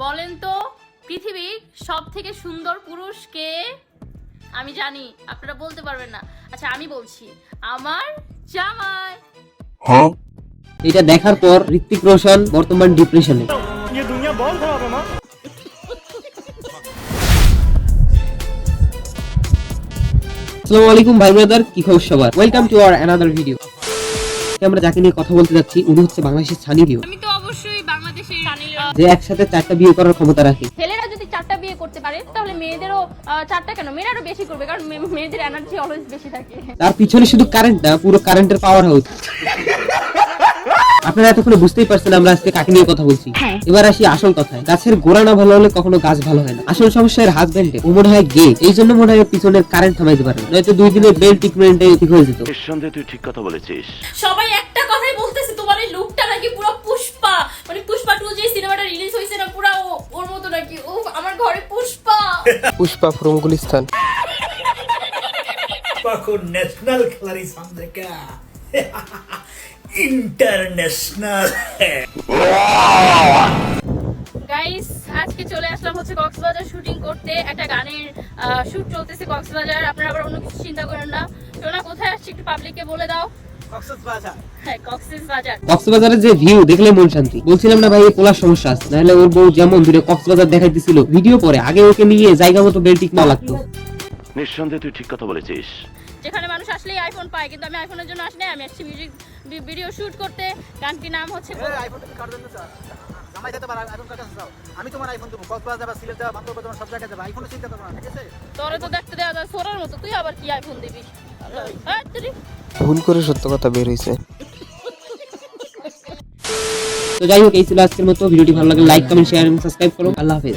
বলেন তো পৃথিবীর সব থেকে সুন্দর পুরুষ কে? আমি জানি আপনারা বলতে পারবেন না। আচ্ছা আমি বলছি আমার জামাই। হ্যাঁ। এটা দেখার পর ঋত্বিক রোশন বর্তমান ডিপ্রেশনে। আসসালামু আলাইকুম ভাই ব্রাদার কি খবর সবার? Welcome to our another video আমরা যাকে নিয়ে কথা বলতে যাচ্ছি উনি হচ্ছে বাংলাদেশের ছানি ভিউ। আমি তো যে একসাথে চারটা বিয়ে করার ক্ষমতা রাখে। ছেলেরা যদি চারটা বিয়ে করতে পারে তাহলে মেয়েদেরও চারটা কেন? মেয়েরা আরও বেশি করবে কারণ মেয়েদের এনার্জি অলওয়েজ বেশি থাকে। তার পিছনে শুধু কারেন্ট না পুরো কারেন্টের পাওয়ার হাউস আপনারা এতক্ষণে বুঝতেই পারছেন আমরা আজকে কাকে নিয়ে কথা বলছি। এবার আসি আসল কথায়। গাছের গোড়া না ভালো হলে কখনো গাছ ভালো হয় না। আসল সমস্যা এর হাজবেন্ডে ও মনে হয় গে এই জন্য মনে হয় পিছনের কারেন্ট থামাইতে পারে নয়তো দুই দিনের বেল ট্রিটমেন্টে ঠিক হয়ে যেত। নিঃসন্দেহে তুই ঠিক কথা বলেছিস। সবাই একটা কথাই বলতেছে তোমার এই লুকটা নাকি পুরো পুষ্পা টু যে সিনেমাটা রিলিজ হয়েছে না পুরো ওর মতো নাকি ও আমার ঘরে Pushpa. Pushpa from Gulistan. Paco National Clary Sandrika. International. Guys আজকে চলে আসলাম হচ্ছে কক্সবাজার শুটিং করতে। একটা গানের শুট চলতেছে কক্সবাজার। আপনারা আবার অন্য কিছু চিন্তা করেন না। সোনা কোথায় আসছি একটু পাবলিককে বলে দাও। কক্সবাজারের যে ভিউ দেখলে মন শান্তি। বলছিলাম না ভাই পোলার সমস্যা আছে। নাহলে ওর বউ যেমন দূরে কক্সবাজার দেখাইতেছিল ভিডিও পরে আগে ওকে নিয়ে জায়গা মতো বেল্টিক না লাগতো। নিঃসন্দেহে তুই ঠিক কথা বলেছিস। যেখানে মানুষ আসলেই আইফোন পায় কিন্তু আমি আইফোনের জন্য আসলে আমি আসছি মিউজিক ভিডিও শুট করতে। গানটির নাম হচ্ছে? আমি তোমার আইফোন দেবো। কক্সবাজার যাবা সিলেট যাবা বান্দরবান যাবা সব জায়গায় যাবা আইফোনের চিন্তা করো না ঠিক আছে? তোরে তো দেখতে দেওয়া যায় সোরার মতো। তুই আবার কি আইফোন দিবি? হ্যাঁ, ভুল করে সত্য কথা বের হয়েছে তো যাই হোক, এই ছিল আজকের মতো। ভিডিওটি ভালো লাগলে লাইক কমেন্ট শেয়ার এবং সাবস্ক্রাইব করো। আল্লাহ হাফেজ।